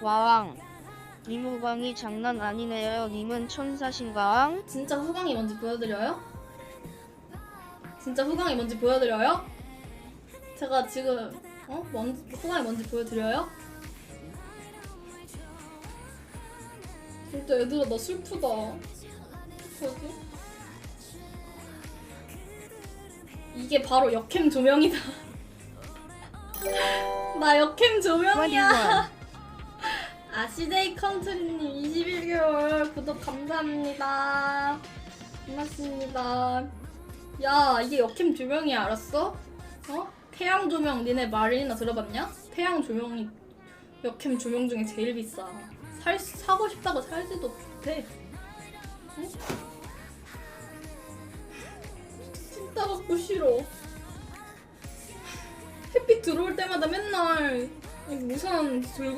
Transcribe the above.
와왕. 이무광이 장난 아니네요. 님은 천사신가앙? 진짜 후광이 뭔지 보여드려요? 진짜 후광이 뭔지 보여드려요? 제가 지금 어? 뭔 후광이 뭔지 보여드려요? 진짜 얘들아 나 슬프다. 어떡하지? 이게 바로 역캠 조명이다. 나 역캠 조명이야. 아 CJ 컨트리님 21개월 구독 감사합니다. 고맙습니다. 야 이게 역캠 조명이야 알았어? 어? 태양 조명 니네 말이나 들어봤냐? 태양 조명이 역캠 조명 중에 제일 비싸. 살 사고 싶다고 살지도 못해. 응? 진짜 갖고 싫어. 햇빛 들어올 때마다 맨날 이 우산 들고